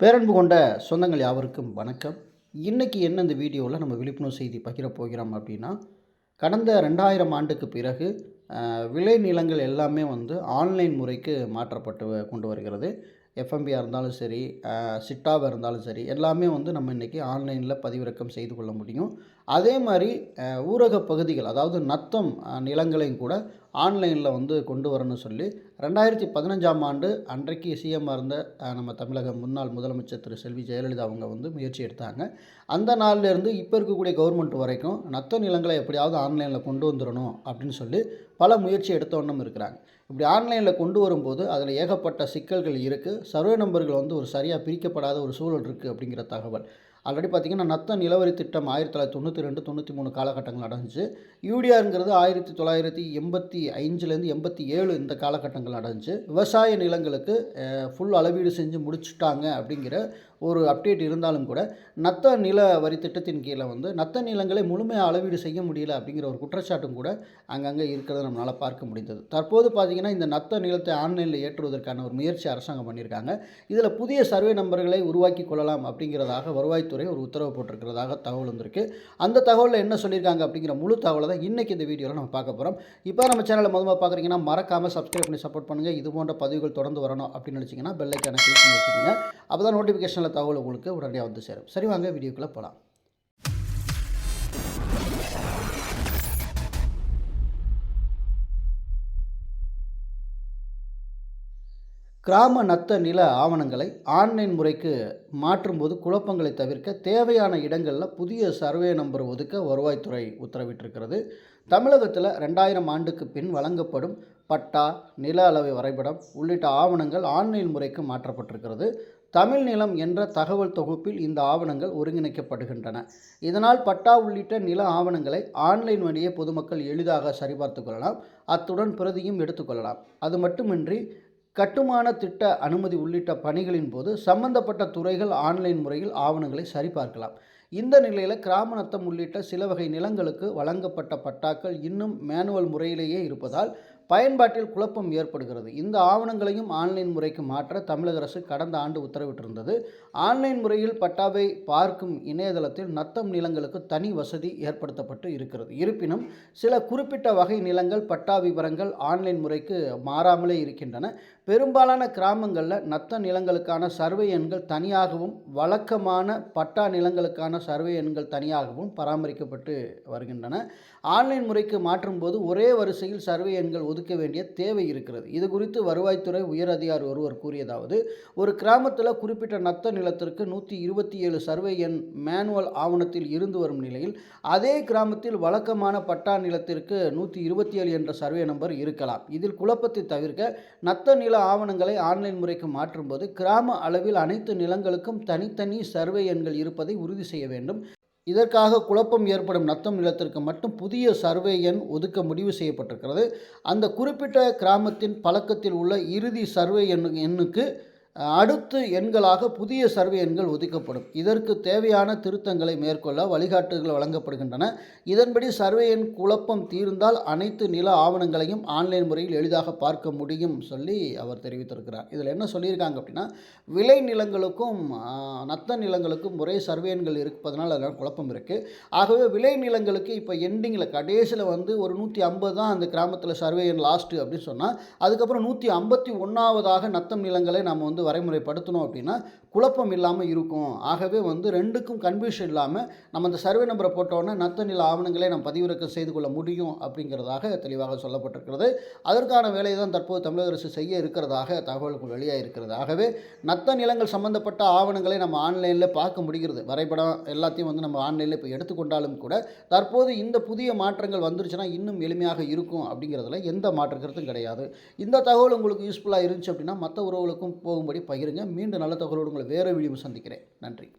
பேரன்பு கொண்ட சொந்தங்கள் யாவருக்கும் வணக்கம். இன்றைக்கி என்ன இந்த வீடியோவில் நம்ம விழிப்புணர்வு செய்தி பகிர போகிறோம் அப்படின்னா கடந்த ரெண்டாயிரம் ஆண்டுக்கு பிறகு விளை நிலங்கள் எல்லாமே வந்து ஆன்லைன் முறைக்கு மாற்றப்பட்டு வ- கொண்டு வருகிறது. எஃப்எம்பியாக இருந்தாலும் சரி சிட்டாவாக இருந்தாலும் சரி எல்லாமே வந்து நம்ம இன்றைக்கி ஆன்லைனில் பதிவிறக்கம் செய்து கொள்ள முடியும். அதே மாதிரி ஊரக பகுதிகள் அதாவது நத்தம் நிலங்களையும் கூட ஆன்லைனில் வந்து கொண்டு வரணும்னு சொல்லி ரெண்டாயிரத்தி பதினஞ்சாம் ஆண்டு அன்றைக்கு சிஎம்மாக இருந்த நம்ம தமிழக முன்னாள் முதலமைச்சர் திரு செல்வி ஜெயலலிதா அவங்க வந்து முயற்சி எடுத்தாங்க. அந்த நாள்லேருந்து இப்போ இருக்கக்கூடிய கவர்மெண்ட் வரைக்கும் நத்த நிலங்களை எப்படியாவது ஆன்லைனில் கொண்டு வந்துடணும் அப்படின்னு சொல்லி பல முயற்சி எடுத்தோன்னும் இருக்கிறாங்க. இப்படி ஆன்லைனில் கொண்டு வரும்போது அதில் ஏகப்பட்ட சிக்கல்கள் இருக்குது. சர்வே நம்பர்கள் வந்து ஒரு சரியாக பிரிக்கப்படாத ஒரு சூழல் இருக்குது அப்படிங்கிற தகவல். ஆல்ரெடி பார்த்திங்கன்னா நத்த நிலவரி திட்டம் ஆயிரத்தி தொள்ளாயிரத்தி தொண்ணூற்றி ரெண்டு தொண்ணூற்றி மூணு காலகட்டங்கள் அடைஞ்சு யூடிஆருங்கிறது ஆயிரத்தி தொள்ளாயிரத்தி எண்பத்தி அஞ்சுலேருந்து எண்பத்தி ஏழு இந்த காலகட்டங்கள் அடைஞ்சு விவசாய நிலங்களுக்கு ஃபுல் அளவீடு செஞ்சு முடிச்சுட்டாங்க அப்படிங்கிற ஒரு அப்டேட் இருந்தாலும் கூட நத்த நில வரி திட்டத்தின் கீழே வந்து நத்த நிலங்களை முழுமையாக அளவீடு செய்ய முடியல அப்படிங்கிற ஒரு குற்றச்சாட்டும் கூட அங்கங்கே இருக்கிறத நம்மளால் பார்க்க முடிந்தது. தற்போது பார்த்திங்கன்னா இந்த நத்த நிலத்தை ஆன்லைனில் ஏற்றுவதற்கான ஒரு முயற்சி அரசாங்கம் பண்ணியிருக்காங்க. இதில் புதிய சர்வே நம்பர்களை உருவாக்கி கொள்ளலாம் அப்படிங்கிறதாக வருவாய்த்துறை ஒரு உத்தரவு போட்டிருக்கிறதாக தகவல் வந்திருக்கு. அந்த தகவலில் என்ன சொல்லியிருக்காங்க அப்படிங்கிற முழு தகவலை தான் இன்றைக்கி இந்த வீடியோவில் நம்ம பார்க்க போகிறோம் இப்போ நம்ம சேனலை முதல்ல பார்க்குறீங்கன்னா மறக்காமல் சப்ஸ்கிரைப் பண்ணி சப்போர்ட் பண்ணுங்கள் இது போன்ற பதிவுகள் தொடர்ந்து வரணும் அப்படின்னு நினச்சிங்கன்னா பெல்லைக்கான கிளிக் பண்ணி வச்சுக்கோங்க. அப்போ தான் நோட்டிஃபிகேஷனில் தகவல் உங்களுக்கு உடனடியாக வந்து சேரும். சரி வாங்க வீடியோக்குள்ளே போகலாம் கிராம நத்த நில ஆவணங்களை ஆன்லைன் முறைக்கு மாற்றும்போது குழப்பங்களை தவிர்க்க தேவையான இடங்களில் புதிய சர்வே நம்பர் ஒதுக்க வருவாய்த்துறை உத்தரவிட்டிருக்கிறது. தமிழகத்தில் ரெண்டாயிரம் ஆண்டுக்கு பின் வழங்கப்படும் பட்டா நில அளவை வரைபடம் உள்ளிட்ட ஆவணங்கள் ஆன்லைன் முறைக்கு மாற்றப்பட்டிருக்கிறது. தமிழ் நிலம் என்ற தகவல் தொகுப்பில் இந்த ஆவணங்கள் ஒருங்கிணைக்கப்படுகின்றன. இதனால் பட்டா உள்ளிட்ட நில ஆவணங்களை ஆன்லைன் வழியே பொதுமக்கள் எளிதாக சரிபார்த்து கொள்ளலாம். அத்துடன் பிரதியும் எடுத்துக்கொள்ளலாம் அது மட்டுமின்றி கட்டுமான திட்ட அனுமதி உள்ளிட்ட பணிகளின் போது சம்பந்தப்பட்ட துறைகள் ஆன்லைன் முறையில் ஆவணங்களை சரிபார்க்கலாம். இந்த நிலையில் கிராம நத்தம் உள்ளிட்ட சில வகை நிலங்களுக்கு வழங்கப்பட்ட பட்டாக்கள் இன்னும் மேனுவல் முறையிலேயே இருப்பதால் பயன்பாட்டில் குழப்பம் ஏற்படுகிறது. இந்த ஆவணங்களையும் ஆன்லைன் முறைக்கு மாற்ற தமிழக அரசு கடந்த ஆண்டு உத்தரவிட்டிருந்தது. ஆன்லைன் முறையில் பட்டாவை பார்க்கும் இணையதளத்தில் நத்தம் நிலங்களுக்கு தனி வசதி ஏற்படுத்தப்பட்டு இருக்கிறது. இருப்பினும் சில குறிப்பிட்ட வகை நிலங்கள் பட்டா விவரங்கள் ஆன்லைன் முறைக்கு மாறாமலே இருக்கின்றன. பெரும்பாலான கிராமங்களில் நத்த நிலங்களுக்கான சர்வே எண்கள் தனியாகவும் வழக்கமான பட்டா நிலங்களுக்கான சர்வே எண்கள் தனியாகவும் பராமரிக்கப்பட்டு வருகின்றன. ஆன்லைன் முறைக்கு மாற்றும்போது ஒரே வரிசையில் சர்வே எண்கள் ஒதுக்க வேண்டிய தேவை இருக்கிறது. இது குறித்து வருவாய்த்துறை உயர் அதிகாரி ஒருவர் கூறியதாவது ஒரு கிராமத்தில் குறிப்பிட்ட நத்த நிலத்திற்கு நூற்றி இருபத்தி ஏழு சர்வே எண் மேனுவல் ஆவணத்தில் இருந்து வரும் நிலையில் அதே கிராமத்தில் வழக்கமான பட்டா நிலத்திற்கு நூற்றி இருபத்தி ஏழு என்ற சர்வே நம்பர் இருக்கலாம். இதில் குழப்பத்தை தவிர்க்க நத்த நில ஆவணங்களை ஆன்லைன் முறைக்கு மாற்றும்போது கிராம அளவில் அனைத்து நிலங்களுக்கும் தனித்தனி சர்வே எண்கள் இருப்பதை உறுதி செய்ய வேண்டும். இதற்காக குழப்பம் ஏற்படும் நத்தம் நிலத்திற்கு மட்டும் புதிய சர்வே எண் ஒதுக்க முடிவு செய்யப்பட்டிருக்கிறது. அந்த குறிப்பிட்ட கிராமத்தின் பழக்கத்தில் உள்ள இறுதி சர்வே எண்ணு எண்ணுக்கு அடுத்து எண்களாக புதிய சர்வே எண்கள் ஒதுக்கப்படும். இதற்கு தேவையான திருத்தங்களை மேற்கொள்ள வழிகாட்டுகள் வழங்கப்படுகின்றன. இதன்படி சர்வே எண் குழப்பம் தீர்ந்தால் அனைத்து நில ஆவணங்களையும் ஆன்லைன் முறையில் எளிதாக பார்க்க முடியும் சொல்லி அவர் தெரிவித்திருக்கிறார். இதில் என்ன சொல்லியிருக்காங்க அப்படின்னா விளை நிலங்களுக்கும் நத்த நிலங்களுக்கும் ஒரே சர்வே எண்கள் இருப்பதனால் அதில் குழப்பம் இருக்குது ஆகவே விளை நிலங்களுக்கு இப்போ எண்டிங்கில் கடைசியில் வந்து ஒரு நூற்றி ஐம்பது தான் அந்த கிராமத்தில் சர்வே எண் லாஸ்ட்டு அப்படின்னு சொன்னால் அதுக்கப்புறம் நூற்றி ஐம்பத்தி ஒன்றாவதாக நத்தம் நிலங்களை நம்ம வந்து வரைமுறைப்படுத்தணும் அப்படின்னா குழப்பம் இல்லாமல் இருக்கும். ஆகவே வந்து ரெண்டுக்கும் கன்ஃபியூஷன் இல்லாமல் நம்ம அந்த சர்வே நம்பரை போட்டோன்னே நத்த நில ஆவணங்களை நம்ம பதிவிறக்கம் செய்து கொள்ள முடியும் அப்படிங்கிறதாக தெளிவாக சொல்லப்பட்டிருக்கிறது. அதற்கான வேலையை தான் தற்போது தமிழக அரசு செய்ய இருக்கிறதாக தகவல்கள் வெளியாக இருக்கிறது ஆகவே நத்த நிலங்கள் சம்பந்தப்பட்ட ஆவணங்களை நம்ம ஆன்லைனில் பார்க்க முடிகிறது. வரைபடம் எல்லாத்தையும் வந்து நம்ம ஆன்லைனில் இப்போ எடுத்துக்கொண்டாலும் கூட தற்போது இந்த புதிய மாற்றங்கள் வந்துருச்சுன்னா இன்னும் எளிமையாக இருக்கும் அப்படிங்கிறதுல எந்த மாற்று கருத்தும் கிடையாது. இந்த தகவல் உங்களுக்கு யூஸ்ஃபுல்லாக இருந்துச்சு அப்படின்னா மற்ற உறவுகளுக்கும் போகும் போகும்படி பகிருங்க. மீண்டும் நல்ல தகவலோடு உங்களை வேறு வீடியோ சந்திக்கிறேன். நன்றி.